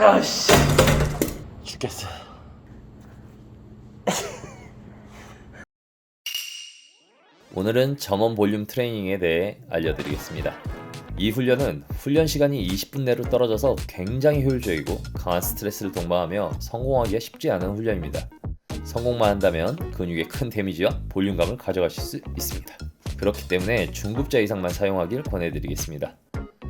아씨 죽겠어 오늘은 점원 볼륨 트레이닝에 대해 알려드리겠습니다. 이 훈련은 훈련 시간이 20분 내로 떨어져서 굉장히 효율적이고 강한 스트레스를 동반하며 성공하기가 쉽지 않은 훈련입니다. 성공만 한다면 근육에 큰 데미지와 볼륨감을 가져가실 수 있습니다. 그렇기 때문에 중급자 이상만 사용하길 권해드리겠습니다.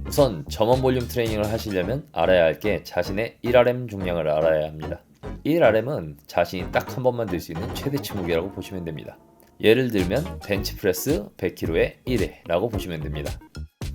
우선 점원 볼륨 트레이닝을 하시려면 알아야 할 게 자신의 1RM 중량을 알아야 합니다. 1RM은 자신이 딱 한 번만 들 수 있는 최대치 무게라고 보시면 됩니다. 예를 들면 벤치프레스 100kg에 1회라고 보시면 됩니다.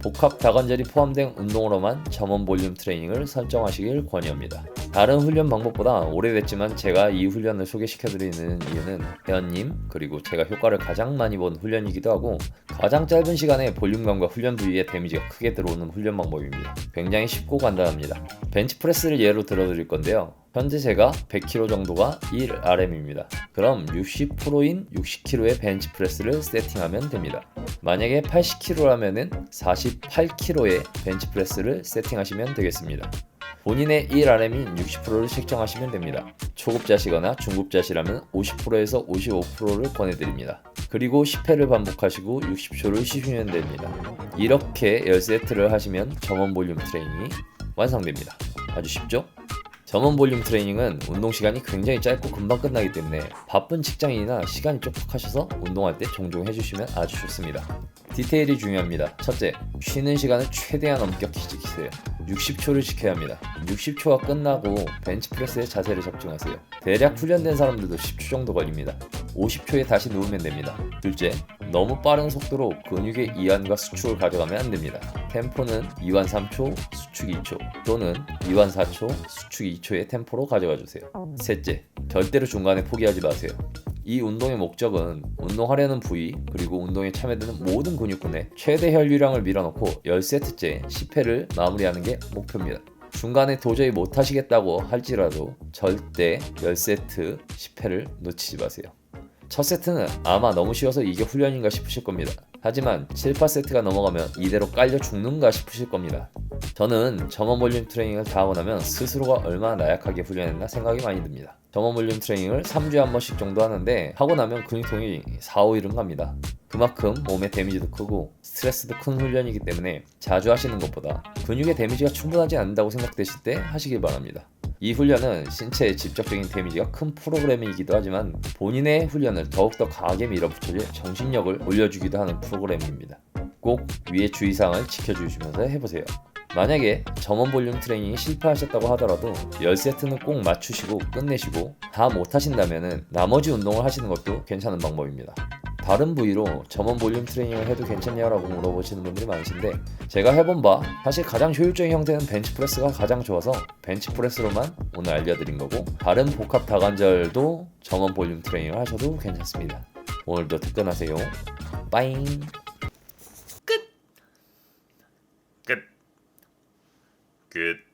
복합 다관절이 포함된 운동으로만 점원 볼륨 트레이닝을 설정하시길 권유합니다. 다른 훈련 방법보다 오래됐지만 제가 이 훈련을 소개시켜드리는 이유는 회원님 그리고 제가 효과를 가장 많이 본 훈련이기도 하고 가장 짧은 시간에 볼륨감과 훈련 부위에 데미지가 크게 들어오는 훈련 방법입니다. 굉장히 쉽고 간단합니다. 벤치프레스를 예로 들어드릴 건데요. 현재 제가 100kg 정도가 1RM입니다. 그럼 60%인 60kg의 벤치프레스를 세팅하면 됩니다. 만약에 80kg라면은 48kg의 벤치프레스를 세팅하시면 되겠습니다. 본인의 1RM인 60%를 책정하시면 됩니다. 초급자시거나 중급자시라면 50%에서 55%를 권해드립니다. 그리고 10회를 반복하시고 60초를 쉬시면 됩니다. 이렇게 10세트를 하시면 점원 볼륨 트레이닝이 완성됩니다. 아주 쉽죠? 점원 볼륨 트레이닝은 운동 시간이 굉장히 짧고 금방 끝나기 때문에 바쁜 직장인이나 시간이 촉박하셔서 운동할 때 종종 해주시면 아주 좋습니다. 디테일이 중요합니다. 첫째, 쉬는 시간을 최대한 엄격히 지키 세요. 60초를 지켜야 합니다. 60초가 끝나고 벤치프레스의 자세를 적중하세요. 대략 훈련된 사람들도 10초 정도 걸립니다. 50초에 다시 누우면 됩니다. 둘째, 너무 빠른 속도로 근육의 이완과 수축을 가져가면 안 됩니다. 템포는 이완 3초, 수축 2초 또는 이완 4초, 수축 2초의 템포로 가져가 주세요. 셋째, 절대로 중간에 포기하지 마세요. 이 운동의 목적은 운동하려는 부위 그리고 운동에 참여되는 모든 근육군에 최대 혈류량을 밀어넣고 10세트째 10회를 마무리하는 게 목표입니다. 중간에 도저히 못 하시겠다고 할지라도 절대 10세트 10회를 놓치지 마세요. 첫 세트는 아마 너무 쉬워서 이게 훈련인가 싶으실 겁니다. 하지만 7, 8세트가 넘어가면 이대로 깔려 죽는가 싶으실 겁니다. 저는 점원 볼륨 트레이닝을 다 하고 나면 스스로가 얼마나 나약하게 훈련했나 생각이 많이 듭니다. 점원 볼륨 트레이닝을 3주에 한 번씩 정도 하는데 하고 나면 근육통이 4, 5일은 갑니다. 그만큼 몸의 데미지도 크고 스트레스도 큰 훈련이기 때문에 자주 하시는 것보다 근육의 데미지가 충분하지 않는다고 생각되실 때 하시길 바랍니다. 이 훈련은 신체에 직접적인 데미지가 큰 프로그램이기도 하지만 본인의 훈련을 더욱더 강하게 밀어붙여줄 정신력을 올려주기도 하는 프로그램입니다. 꼭 위의 주의사항을 지켜주시면서 해보세요. 만약에 점원 볼륨 트레이닝이 실패하셨다고 하더라도 10세트는 꼭 맞추시고 끝내시고 다 못하신다면 나머지 운동을 하시는 것도 괜찮은 방법입니다. 다른 부위로 점원 볼륨 트레이닝을 해도 괜찮냐라고 물어보시는 분들이 많으신데 제가 해본 바 사실 가장 효율적인 형태는 벤치프레스가 가장 좋아서 벤치프레스로만 오늘 알려드린 거고 다른 복합 다관절도 점원 볼륨 트레이닝을 하셔도 괜찮습니다. 오늘도 특근하세요. 빠잉 끝. 끝.